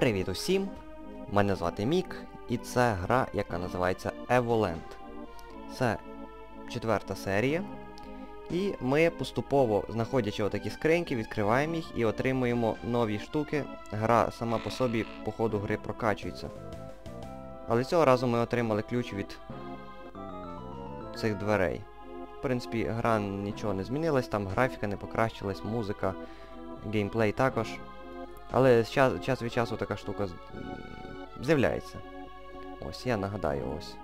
Привіт усім! Мене звати Мік, і це гра, яка називається Evoland. Це четверта серія. І ми поступово, знаходячи отакі скриньки, відкриваємо їх і отримуємо нові штуки. Гра сама по собі по ходу гри прокачується. Але цього разу ми отримали ключ від цих дверей. В принципі, гра нічого не змінилась, там графіка не покращилась, музика, геймплей також. Але час, час від часу така штука з'являється. Ось, я нагадаю, ось.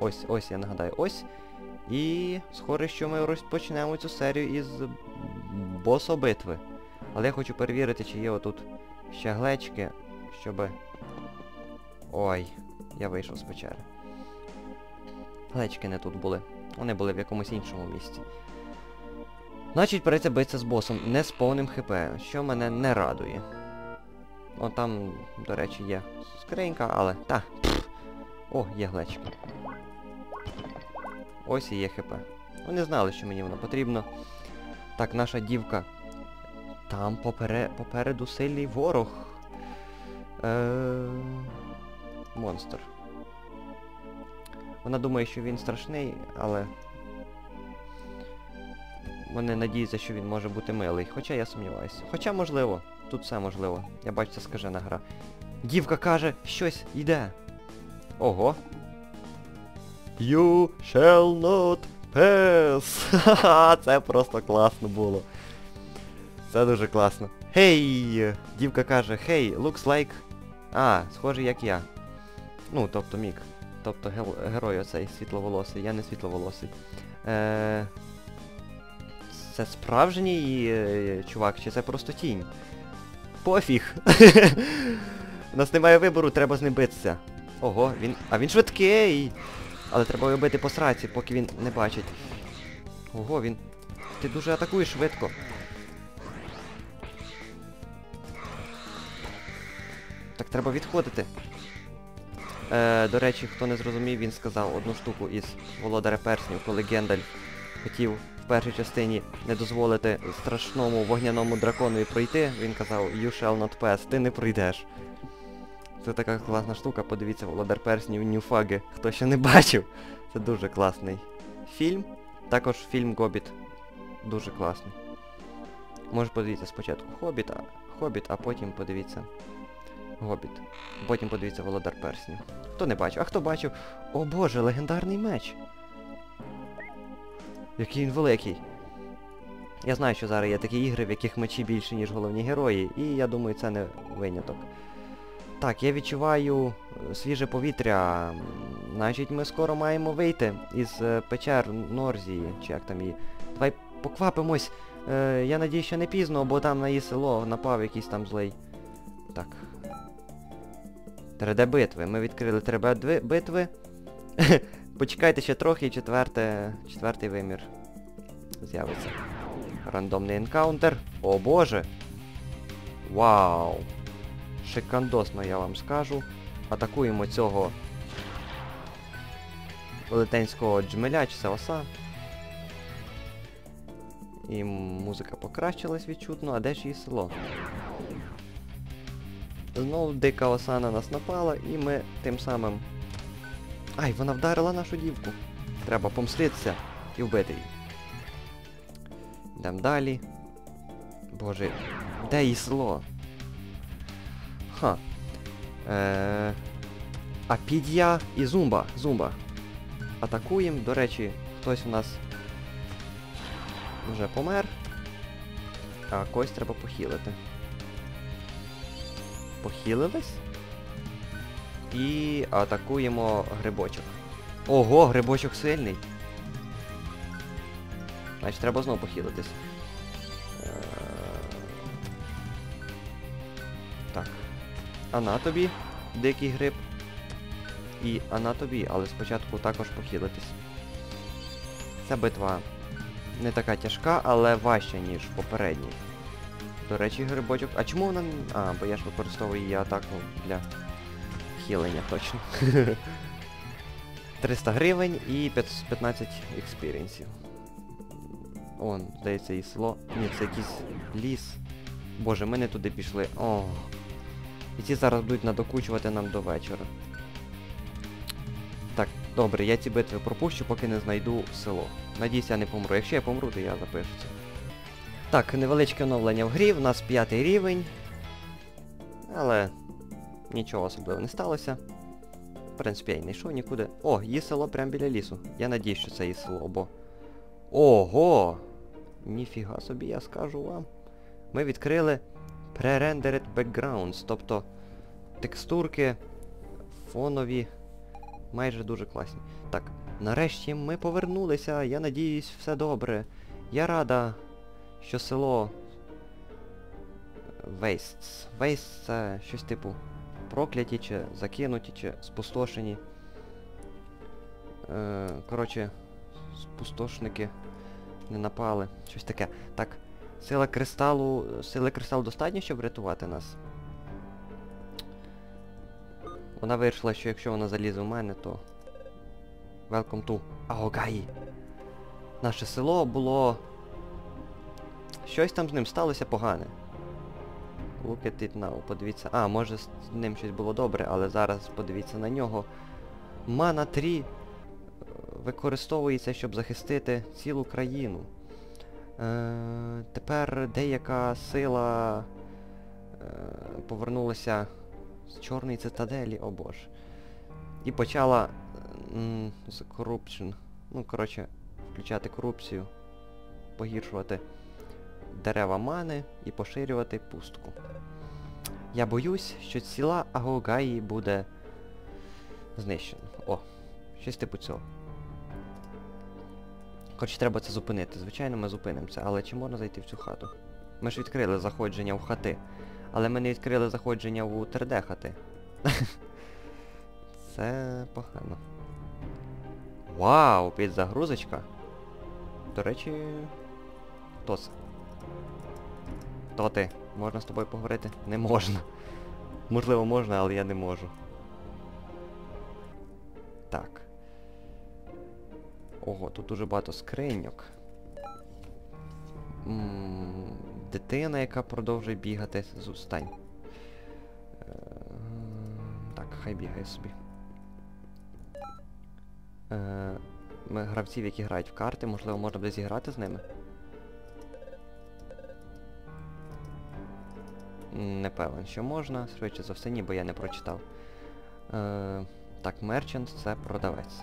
Ось, ось, я нагадаю, ось. І схоже, що ми розпочнемо цю серію із бособитви. Але я хочу перевірити, чи є отут ще глечки, щоб... Ой, я вийшов з печери. Глечки не тут були. Вони були в якомусь іншому місці. Значить, прийдеться битися з босом не з повним ХП, що мене не радує. О, там, до речі, є скринька, але... Та. О, є глечик. Ось і є ХП. Вони знали, що мені воно потрібно. Так, наша дівка. Там попере... попереду сильний ворог. Е... Монстр. Вона думає, що він страшний, але... Вони надіються, що він може бути милий. Хоча я сумніваюся. Хоча можливо. Тут все можливо. Я бачу, це скажена гра. Дівка каже, щось йде. Ого. You shall not pass. Ха-ха, це просто класно було. Це дуже класно. Хей! Дівка каже, хей, looks like... А, схожий як я. Ну, тобто Мік. Тобто гел- герой оцей світловолосий. Я не світловолосий. Е... Це справжній е, чувак, чи це просто тінь? Пофіг. У нас немає вибору, треба з ним битися. Ого, він... А він швидкий! Але треба його бити по сраці, поки він не бачить. Ого, він... Ти дуже атакуєш швидко. Так треба відходити. Е, до речі, хто не зрозумів, він сказав одну штуку із Володаря Перснів, коли Гендальф хотів в першій частині не дозволити страшному вогняному драконові пройти, він казав You shall not pass, ти не пройдеш. Це така класна штука, подивіться Володар Перснів Ньюфаги, хто ще не бачив. Це дуже класний фільм. Також фільм Гобіт. Дуже класний. Може подивіться спочатку Хобіт, а, Хобіт, а потім подивіться Гобіт. Потім подивіться Володар Перснів. Хто не бачив? А хто бачив? О боже, легендарний меч! Який він великий. Я знаю, що зараз є такі ігри, в яких мечі більше, ніж головні герої, і я думаю, це не виняток. Так, я відчуваю е, свіже повітря. Значить, ми скоро маємо вийти із е, печер Норзії, чи як там її. Давай поквапимось. Е, я надію, що не пізно, бо там на її село напав якийсь там злий. Так. 3D битви. Ми відкрили 3D битви. Почекайте ще трохи четверте, четвертий вимір з'явиться. Рандомний енкаунтер. О боже! Вау! Шикандосно, я вам скажу. Атакуємо цього велетенського джмеля чи це. І музика покращилась відчутно, а де ж її село? Знову дика оса на нас напала, і ми тим самим... Ай, вона вдарила нашу дівку. Треба помститися і вбити її. Йдемо далі. Боже, де її село? Ха. Е... Апідія і Зумба. Зумба. Атакуємо. До речі, хтось у нас вже помер. А когось треба похилити. Похилились. І атакуємо грибочок. Ого, грибочок сильний. Значить, треба знову похилитись. Е, Так. А на тобі, дикий гриб. І а на тобі, але спочатку також похилитись. Ця битва не така тяжка, але важча, ніж попередній. До речі, грибочок. А чому вона... А, бо я ж використовую її атаку для хілення точно. 300 гривень і 15 експірієнсів. Он, здається, і село. Ні, це якийсь ліс. Боже, ми не туди пішли. О. І ці зараз будуть надокучувати нам до вечора. Так, добре, я ці битви пропущу, поки не знайду село. Надіюсь, я не помру. Якщо я помру, то я запишу це. Так, невеличке оновлення в грі, в нас п'ятий рівень. Але нічого особливого не сталося. В принципі, я й не йшов нікуди. О, є село прямо біля лісу. Я надіюсь, що це є село, бо... Ого! Ніфіга собі, я скажу вам. Ми відкрили Pre-rendered Backgrounds, тобто текстурки фонові, майже дуже класні. Так, нарешті ми повернулися, я надіюсь, все добре. Я рада, що село Wastes. Wastes це щось типу прокляті, чи закинуті, чи спустошені. Е, коротше, спустошники не напали. Щось таке. Так, сила кристалу... Сили кристалу достатньо, щоб врятувати нас? Вона вирішила, що якщо вона залізе в мене, то... Welcome to Аогаї. Наше село було... Щось там з ним сталося погане. Look at it now, подивіться. А, може з ним щось було добре, але зараз подивіться на нього. Мана 3 е, використовується, щоб захистити цілу країну. Е, тепер деяка сила е, повернулася з чорної цитаделі, о боже. І почала з corruption. Ну, коротше, включати корупцію, погіршувати дерева мани і поширювати пустку. Я боюсь, що ціла Агогаї буде знищена. О, щось типу цього. Коротше, треба це зупинити. Звичайно, ми зупинимо це, але чи можна зайти в цю хату? Ми ж відкрили заходження в хати. Але ми не відкрили заходження у 3D хати. Це погано. Вау, підзагрузочка. До речі... Хто це? Хто ти? Можна з тобою поговорити? Не можна. Можливо, можна, але я не можу. Так. Ого, тут дуже багато скриньок. М -м дитина, яка продовжує бігати. Зустань. Так, хай бігає собі. Е гравців, які грають в карти, можливо, можна буде зіграти з ними. Не певен, що можна, швидше за все, ні, бо я не прочитав. Е, Так, мерчант це продавець.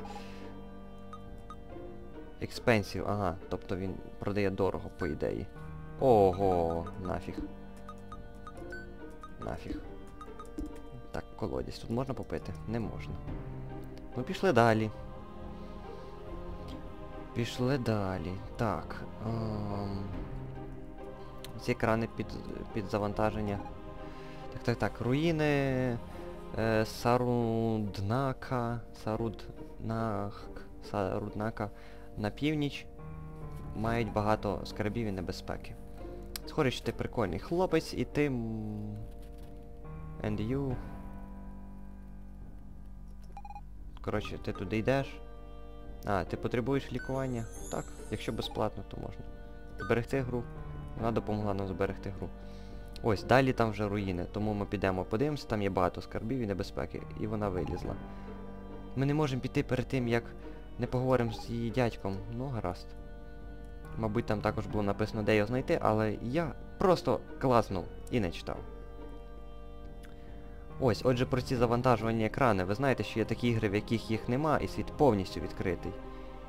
Expensive, ага, тобто він продає дорого, по ідеї. Ого, нафіг. Нафіг. Так, колодязь. Тут можна попити? Не можна. Ну пішли далі. Пішли далі. Так. Ем... Ці екрани під під завантаження. Так, так, так. Руїни е, Саруднака. Саруднак. Саруднака на північ мають багато скарбів і небезпеки. Схоже, що ти прикольний хлопець і ти... And you... Коротше, ти туди йдеш. А, ти потребуєш лікування? Так, якщо безплатно, то можна. Зберегти гру. Вона допомогла нам зберегти гру. Ось, далі там вже руїни, тому ми підемо подивимося, там є багато скарбів і небезпеки. І вона вилізла. Ми не можемо піти перед тим, як не поговоримо з її дядьком. Ну, гаразд. Мабуть, там також було написано, де його знайти, але я просто класнув і не читав. Ось, отже, про ці завантажувальні екрани. Ви знаєте, що є такі ігри, в яких їх нема, і світ повністю відкритий.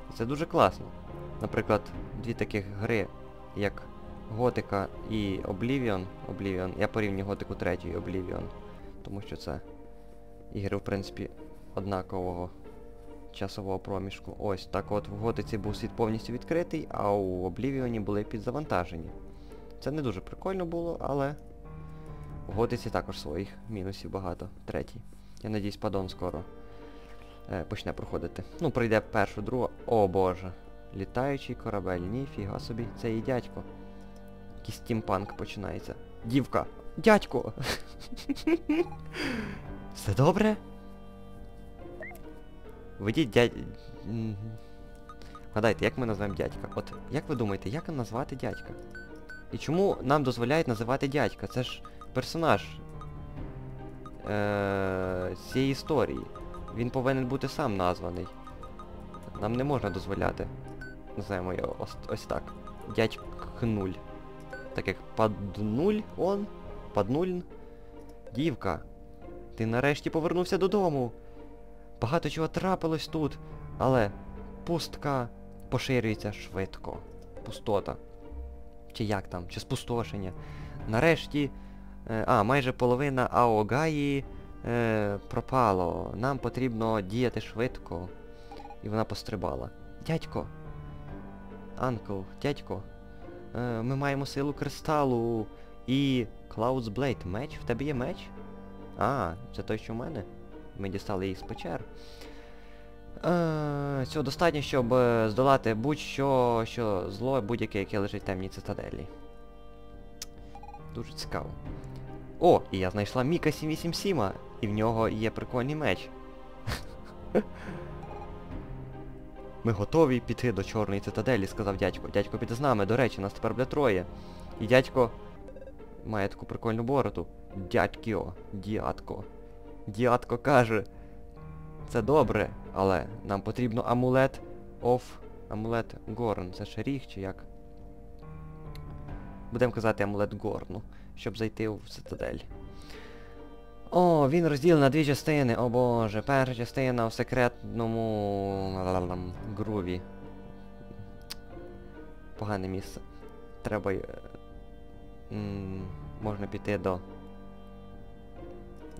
І це дуже класно. Наприклад, дві таких гри, як Готика і Oblivion. Oblivion. Я порівнюю Готику 3 і Oblivion. Тому що це ігри, в принципі, однакового часового проміжку. Ось, так от в Готиці був світ повністю відкритий, а у Oblivion були підзавантажені. Це не дуже прикольно було, але в Готиці також своїх мінусів багато. Третій. Я надіюсь, падон скоро е, почне проходити. Ну, пройде першу, другу. О боже. Літаючий корабель. Ніфіга собі. Це і дядько. Якийсь стімпанк починається. Дівка! Дядько! Все добре? Ведіть дядь... Гадайте, як ми називаємо дядька? От, як ви думаєте, як назвати дядька? І чому нам дозволяють називати дядька? Це ж персонаж. е, цієї історії. Він повинен бути сам названий. Нам не можна дозволяти. Називаємо його ось, ось так. Дядькнуль. Так як паднуль он, паднуль. Дівка, ти нарешті повернувся додому. Багато чого трапилось тут, але пустка поширюється швидко. Пустота. Чи як там, чи спустошення. Нарешті. Е, а, майже половина Аогаї е, пропало. Нам потрібно діяти швидко. І вона пострибала. Дядько. Анкл, дядько. Е, ми маємо силу кристалу і... Clouds Blade. Меч? В тебе є меч? А, це той, що в мене? Ми дістали їх з печер. Е, цього достатньо, щоб е, здолати будь-що, що зло, будь-яке, яке лежить в темній цитаделі. Дуже цікаво. О, і я знайшла Міка 787, і в нього є прикольний меч. Ми готові піти до чорної цитаделі, сказав дядько. Дядько піде з нами, до речі, нас тепер буде троє. І дядько має таку прикольну бороду. Дядько, дядько. Дядько каже. Це добре, але нам потрібно амулет of... Амулет Горн. Це ще ріг чи як? Будемо казати амулет Горну, щоб зайти в цитадель. О, він розділений на дві частини, о боже. Перша частина в секретному груві. Погане місце. Треба... е, можна піти до...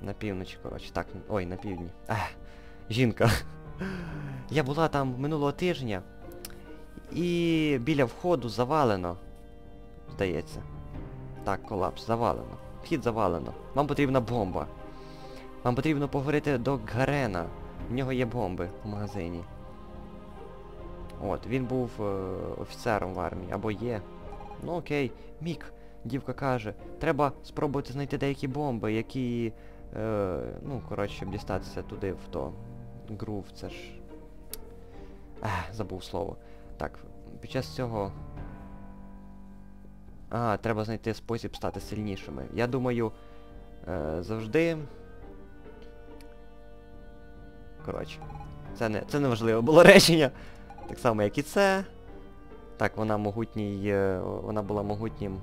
На півночі, коротше. Так, ой, на півдні. Ех, жінка. Я була там минулого тижня. І біля входу завалено. Здається. Так, колапс, завалено. Вхід завалено. Вам потрібна бомба. Вам потрібно поговорити до Гарена. В нього є бомби в магазині. От, він був е, офіцером в армії, або є. Ну окей, Мік, дівка каже, треба спробувати знайти деякі бомби, які... Е, ну, коротше, щоб дістатися туди, в то. Грув, це ж... Ех, забув слово. Так, під час цього... А, треба знайти спосіб стати сильнішими. Я думаю, е, завжди... Коротше. Це не це не важливе було речення. Так само, як і це. Так, вона могутній... е, Вона була могутнім...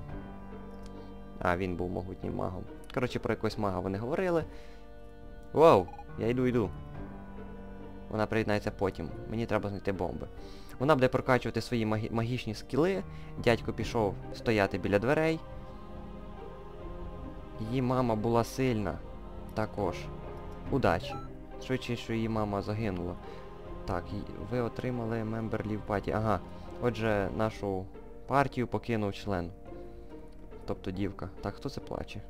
А, він був могутнім магом. Коротше, про якогось мага вони говорили. Воу, я йду йду. Вона приєднається потім. Мені треба знайти бомби. Вона буде прокачувати свої магі... магічні скіли. Дядько пішов стояти біля дверей. Її мама була сильна. Також. Удачі. Швидше, що її мама загинула. Так, ви отримали мембер Лів Паті. Ага. Отже, нашу партію покинув член. Тобто дівка. Так, хто це плаче?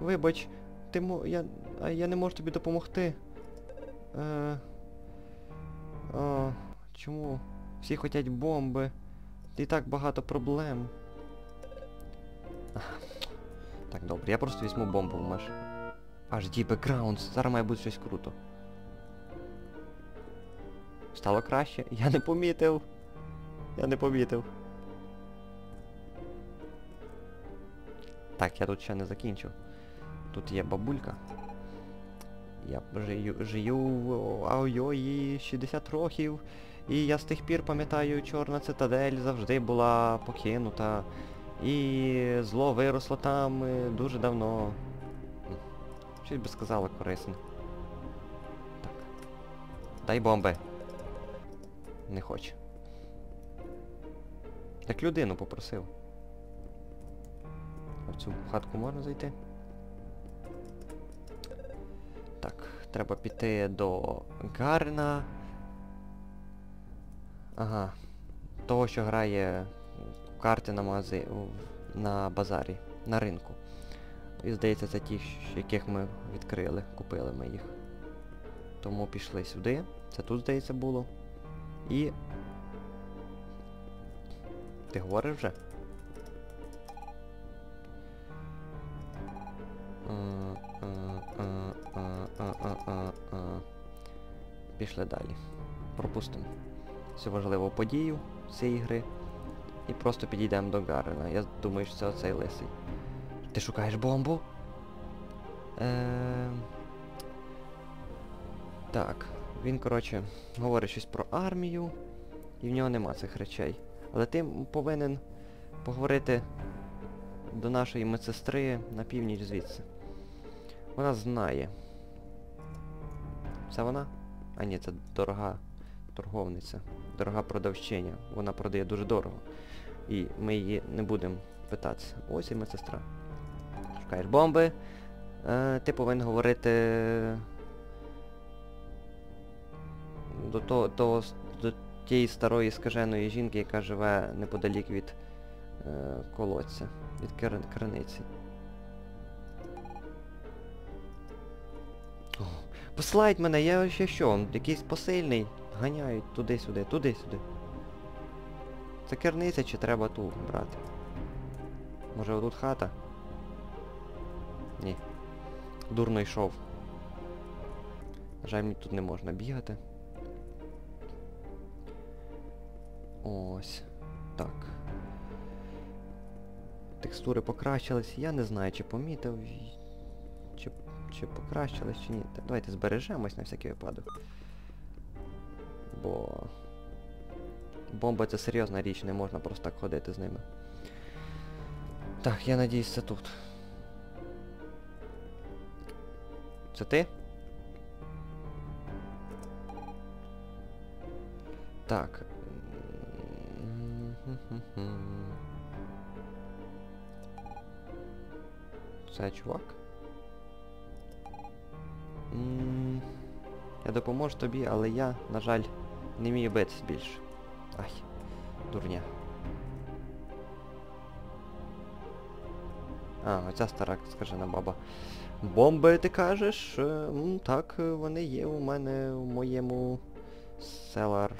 Вибач, ти мо... я... Я не можу тобі допомогти. Е... О, чому? Всі хочуть бомби. І так багато проблем. Так, добре, я просто візьму бомбу в маш. HD Backgrounds. Зараз має бути щось круто. Стало краще? Я не помітив. Я не помітив. Так, я тут ще не закінчив. Тут є бабулька. Я жию, жию в Аойої 60 років. І я з тих пір пам'ятаю, Чорна цитадель завжди була покинута. І зло виросло там е, дуже давно. Щось би сказала корисне. Так. Дай бомби. Не хоче. Так людину попросив. В цю хатку можна зайти? Так, треба піти до Гарна. Ага. Того, що грає карти на мази... на базарі, на ринку. І здається, це ті, яких ми відкрили, купили ми їх. Тому пішли сюди. Це тут, здається, було. І... Ти говориш вже? Е, е, е. Пішли далі. Пропустимо всю важливу подію цієї гри. І просто підійдемо до Гарена. Я думаю, що це оцей лисий. Ти шукаєш бомбу? Е... Так, він, коротше, говорить щось про армію, і в нього нема цих речей. Але ти повинен поговорити до нашої медсестри на північ звідси. Вона знає. Це вона? А ні, це дорога торговниця, дорога продавчиня. Вона продає дуже дорого. І ми її не будемо питатися. Ось і медсестра. Шукаєш. Е, ти повинен говорити до того, того до тієї старої скаженої жінки, яка живе неподалік від е, колодця, від кир- криниці. О, Посилають мене, я ще що, якийсь посильний. Ганяють туди-сюди, туди-сюди. Це керниця чи треба ту брати? Може отут хата? Дурно йшов. На жаль, мені тут не можна бігати. Ось. Так. Текстури покращились. Я не знаю, чи помітив. Чи, чи покращились, чи ні. Так, давайте збережемось на всякий випадок. Бо... Бомба це серйозна річ, не можна просто так ходити з ними. Так, я надіюсь, це тут. Це ти? Так. Це чувак? Я допоможу тобі, але я, на жаль, не вмію битись більше. Ай, дурня. А, оця стара скажена баба. Бомби, ти кажеш? Е, так, е, вони є у мене у моєму селар.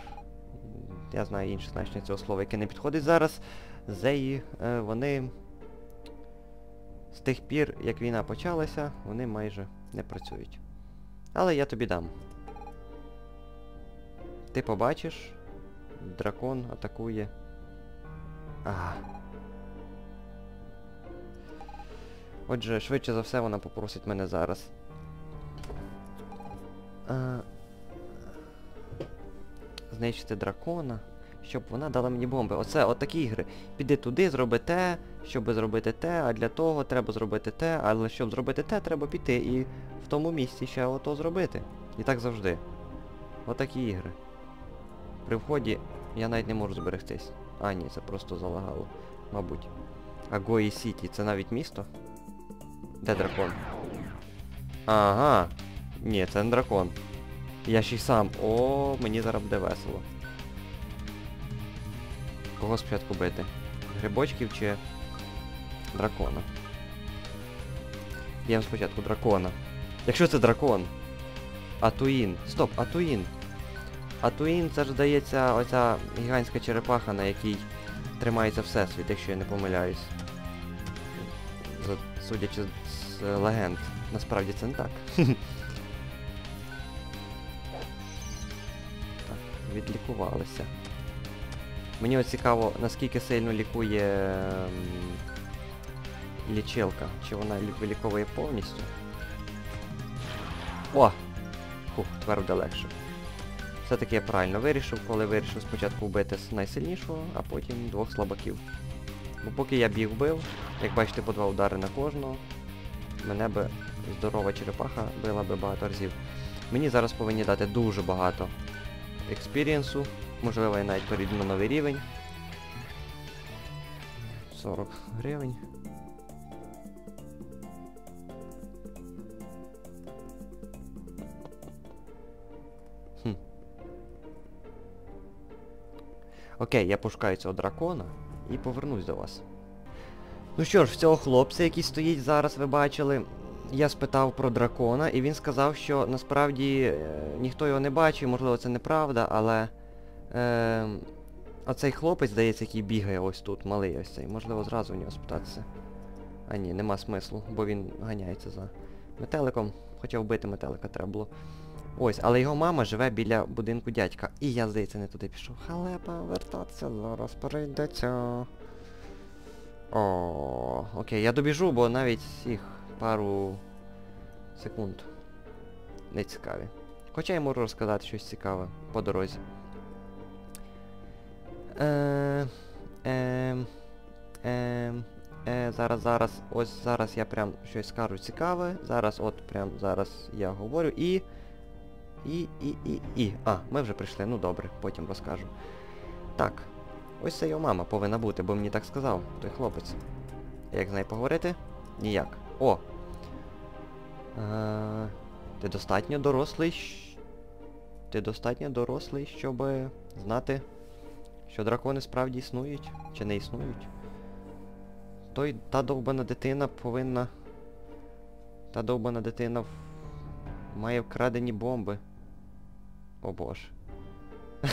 Я знаю інше значення цього слова, яке не підходить зараз. Зеї, е, вони з тих пір, як війна почалася, вони майже не працюють. Але я тобі дам. Ти побачиш, дракон атакує. Ага. Отже, швидше за все вона попросить мене зараз. А... Знищити дракона, щоб вона дала мені бомби. Оце, от такі ігри. Піди туди, зроби те, щоб зробити те, а для того треба зробити те, але щоб зробити те, треба піти і в тому місці ще ото зробити. І так завжди. Отакі ігри. При вході я навіть не можу зберегтись. А, ні, це просто залагало. Мабуть. А Гої Сіті, це навіть місто? Де дракон? Ага. Ні, це не дракон. Я ще й сам. О, мені зараз буде весело. Кого спочатку бити? Грибочків чи дракона? Б'ємо спочатку дракона. Якщо це дракон. Атуїн. Стоп, Атуїн. Атуїн це ж здається оця гігантська черепаха, на якій тримається всесвіт, якщо я не помиляюсь. Судячи з легенд. Насправді це не так. так, відлікувалися. Мені от цікаво, наскільки сильно лікує ем, лічилка. Чи вона виліковує повністю? О! Фух, тепер буде легше. Все-таки я правильно вирішив, коли вирішив спочатку вбити найсильнішого, а потім двох слабаків. Бо поки я біг вбив, як бачите, по два удари на кожного, мене би здорова черепаха била би багато разів. Мені зараз повинні дати дуже багато експірієнсу. Можливо, я навіть перейду на новий рівень. 40 гривень. Окей, я пошукаю цього дракона і повернусь до вас. Ну що ж, в цього хлопця, який стоїть зараз, ви бачили, я спитав про дракона, і він сказав, що насправді е, ніхто його не бачив, можливо це неправда, але е, оцей хлопець, здається, який бігає ось тут, малий ось цей, можливо зразу у нього спитатися. А ні, нема смислу, бо він ганяється за метеликом. Хоча вбити метелика треба було. Ось, але його мама живе біля будинку дядька. І я, здається, не туди пішов. Халепа, вертатися зараз прийдеться. О, окей, я добіжу, бо навіть їх пару секунд. Не цікаві. Хоча я можу розказати щось цікаве по дорозі. Е, е, е, е, зараз, зараз, ось зараз я прям щось скажу цікаве. Зараз, от прям зараз я говорю і. І, і, і, і. А, ми вже прийшли, ну добре, потім розкажу. Так. Ось це його мама повинна бути, бо мені так сказав той хлопець. Як з нею поговорити? Ніяк. О! Е, ти достатньо дорослий. Ти достатньо дорослий, щоб знати, що дракони справді існують чи не існують. Той та довбана дитина повинна. Та довбана дитина має вкрадені бомби. О боже.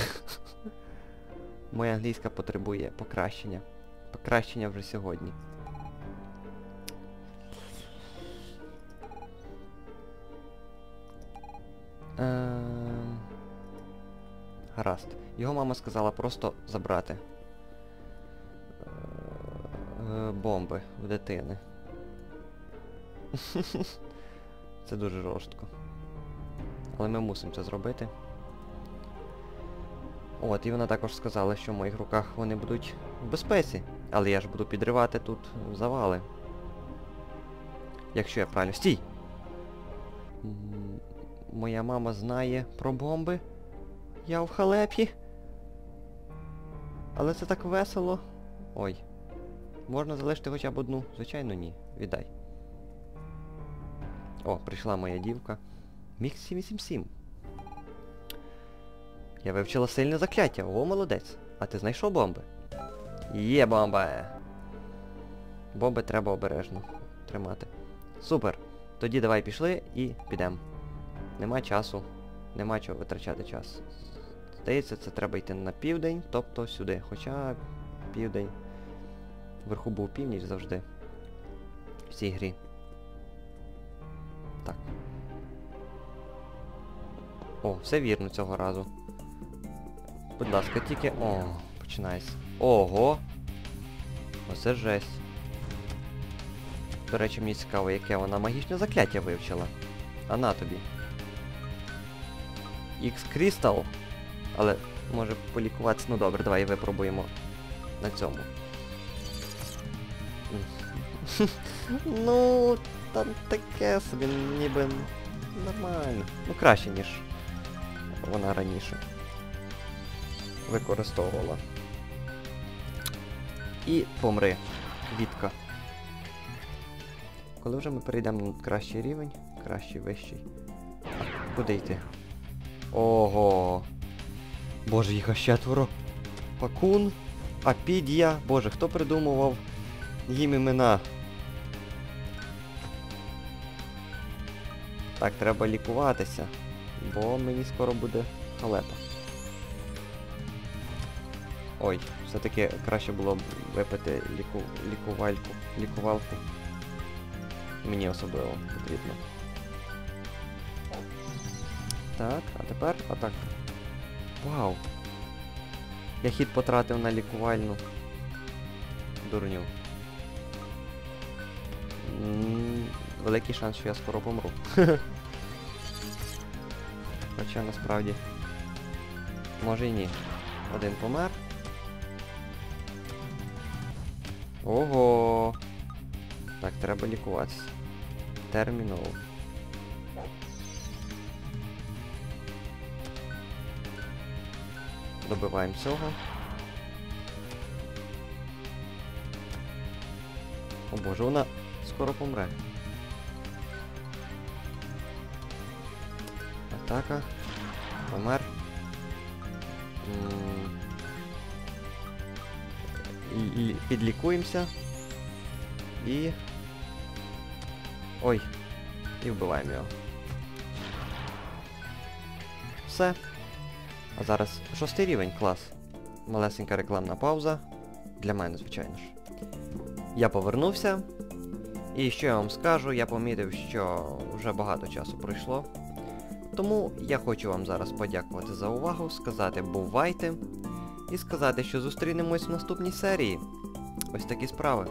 Моя англійська потребує покращення. Покращення вже сьогодні. Ем, Гаразд. Його мама сказала просто забрати е, бомби в дитини. Це дуже жорстко. Але ми мусимо це зробити. От, і вона також сказала, що в моїх руках вони будуть в безпеці. Але я ж буду підривати тут завали. Якщо я правильно... Стій! Моя мама знає про бомби. Я в халепі. Але це так весело. Ой. Можна залишити хоча б одну? Звичайно, ні. Віддай. О, прийшла моя дівка. Міг 777. Я вивчила сильне закляття. О, молодець. А ти знайшов бомби? Є бомба! Бомби треба обережно тримати. Супер. Тоді давай пішли і підемо. Нема часу. Нема чого витрачати час. Здається, це треба йти на південь, тобто сюди. Хоча південь. Вверху був північ завжди. В цій грі. Так. О, все вірно цього разу. Будь ласка, тільки... О, починається. Ого! Оце жесть. До речі, мені цікаво, яке вона магічне закляття вивчила. А на тобі. X-Crystal. Але може полікуватися. Ну добре, давай випробуємо на цьому. ну, там таке собі ніби нормально. Ну краще, ніж вона раніше використовувала. І помри. Вітка. Коли вже ми перейдемо на кращий рівень, кращий, вищий. Куди йти? Ого. Боже, їх аж четверо. Пакун, Апідія. Боже, хто придумував їм імена? Так, треба лікуватися, бо мені скоро буде халепа. Ой, все-таки краще було б випити ліку... лікувальку. Лікувалку. Мені особливо потрібно. Так, а тепер атак. Вау! Я хід потратив на лікувальну дурню. Великий шанс, що я скоро помру. Хоча насправді. Може і ні. Один помер. Ого! Так, треба лікуватися. Терміново. Добиваємо цього. О боже, вона скоро помре. Атака. Підлікуємося. І... Ой. І вбиваємо його. Все. А зараз шостий рівень, клас. Малесенька рекламна пауза. Для мене, звичайно ж. Я повернувся. І що я вам скажу, я помітив, що вже багато часу пройшло. Тому я хочу вам зараз подякувати за увагу, сказати бувайте і сказати, що зустрінемось в наступній серії. Ось такі справи.